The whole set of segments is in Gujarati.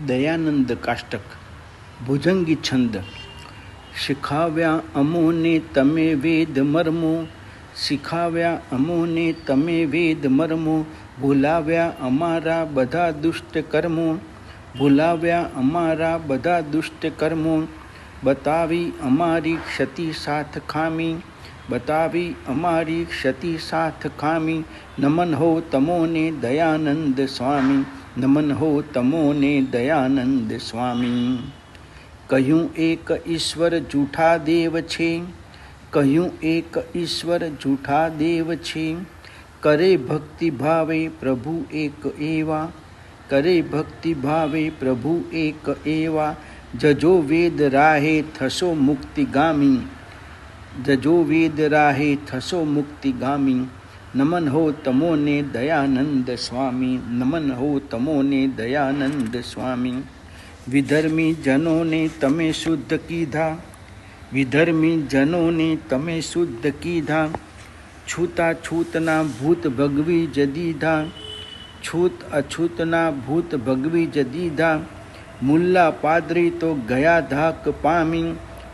દયાનંદ કાષ્ટક ભુજંગી છંદ શીખાવ્યા અમોને તમે વેદ મર્મો શીખાવ્યા અમોને તમે વેદ મર્મો ભૂલાવ્યા અમારા બધા દુષ્ટ કર્મો ભૂલાવ્યા અમારા બધા દુષ્ટ કર્મો બતાવી અમારી ક્ષતિ સાથ ખામી બતાવી અમારી ક્ષતિ સાથ ખામી નમન હો તમોને દયાનંદ સ્વામી નમન હો તમોને દયાનંદ સ્વામી. કહ્યું એક ઈશ્વર જૂઠા દેવ છે. કહ્યું એક ઈશ્વર જૂઠા દેવ છે. કરે ભક્તિ ભાવે પ્રભુ એક એવા. કરે ભક્તિ ભાવે પ્રભુ એક એવા. જજો વેદ રાહે થશો મુક્તિગામી જજો વેદ રાહે થશો મુક્તિગામી નમન હો તમોને દયાનંદ સ્વામી, નમન હો તમોને દયાનંદ સ્વામી. વિધર્મી જનોને તમે શુદ્ધ કીધા, વિધર્મી જનોને તમે શુદ્ધ કીધા. છૂતા છૂતના ભૂત ભગવી જદીધા છૂત અછૂતના ભૂત ભગવી જદીધા મુલ્લા પાદરી તો ગયા ધાક પામી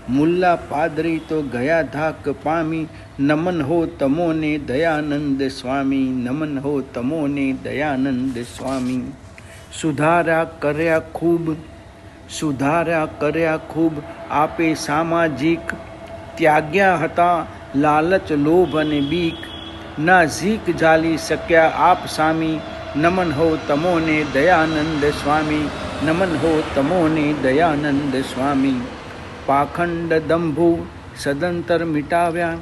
મુલ્લા પાદરી તો ગયા ધાક પામી, નમન હો તમોને દયાનંદ સ્વામી, નમન હો તમોને દયાનંદ સ્વામી. સુધારા કર્યા ખૂબ સુધારા કર્યા ખૂબ, આપે સામાજિક ત્યાગ્યા હતા, લાલચ, લોભ અને બીક. ના ઝીક ઝાલી શક્યા આપ સામી, નમન હો તમોને દયાનંદ સ્વામી, નમન હો તમોને દયાનંદ સ્વામી. પાખંડ દંભુ સદંતર મિટાવ્યા.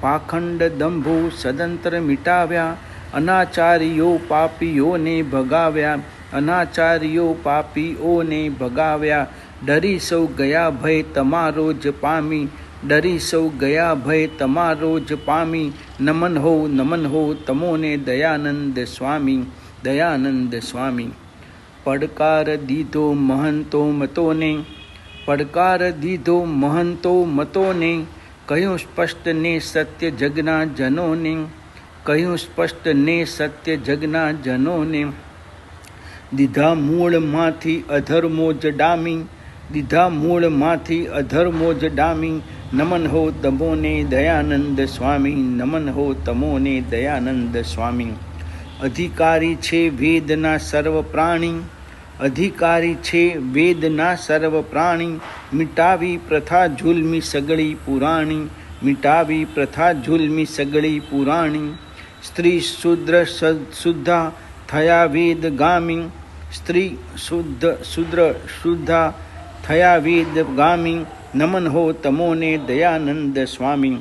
પાખંડ દંભુ સદંતર મિટાવ્યા. અનાચારીઓ પાપીઓને ભગાવ્યા. અનાચારીઓ પાપીઓને ભગાવ્યા. ડરી સૌ ગયા ભય તમારો જ પામી. ડરી સૌ ગયા ભય તમારો જ પામી. નમન હો નમન હો તમોને દયાનંદ સ્વામી દયાનંદ સ્વામી. પડકાર દીધો મહંતો મતોને. પડકાર દીધો મહંતો મતોને, કહ્યું સ્પષ્ટ ને સત્ય જગના જનોને કહ્યું સ્પષ્ટ ને સત્ય જગના જનોને દીધા મૂળમાંથી અધર્મો ડામી દીધા મૂળમાંથી અધર્મો ડામી નમન હો તમોને દયાનંદ સ્વામી, નમન હો તમોને દયાનંદ સ્વામી. અધિકારી છે વેદના સર્વ પ્રાણી અધિકારી છે, વેદના સર્વ પ્રાણી, મિટાવી પ્રથા ઝુલમી સગળી પુરાણી, મિટાવી પ્રથા ઝુલમી સગળી પુરાણી, સ્ત્રી શુદ્ર શુદ્ધા થયા વેદ ગામી, સ્ત્રી શુદ્ધ શુદ્ર શુદ્ધા થયા વેદ ગામી, નમન હો તમોને દયાનંદ સ્વામી.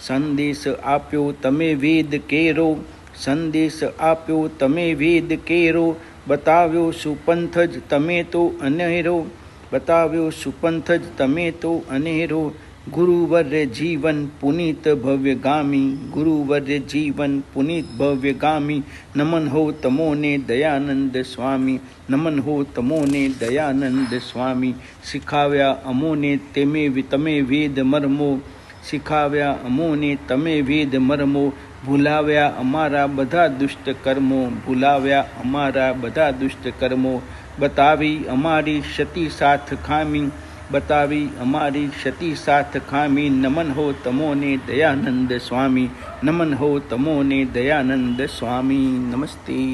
સંદેશ આપ્યો, તમે વેદ કેરો, સંદેશ આપ્યો, તમે વેદ કેરો બતાવ્યો સુપંથ જ તમે તો અનેરો. બતાવ્યો સુપંથ જ તમે તો અનેરો. ગુરુવર્ય જીવન પુનિત ભવ્યગામી. ગુરુવર્ય જીવન પુનિત ભવ્યગામી. નમન હો તમોને દયાનંદ સ્વામી. નમન હો તમોને દયાનંદ સ્વામી. શીખાવ્યા અમોને તેમે તમે વેદ મર્મો. શીખાવ્યા અમોને તમે વેદ મર્મો. ભૂલાવ્યા અમારા બધા દુષ્ટ કર્મો, ભૂલાવ્યા અમારા બધા દુષ્ટ કર્મો. બતાવી અમારી ક્ષતિ સાથ ખામી, બતાવી અમારી ક્ષતિ સાથ ખામી. નમન હો તમોને દયાનંદ સ્વામી, નમન હો તમોને દયાનંદ સ્વામી. નમસ્તે.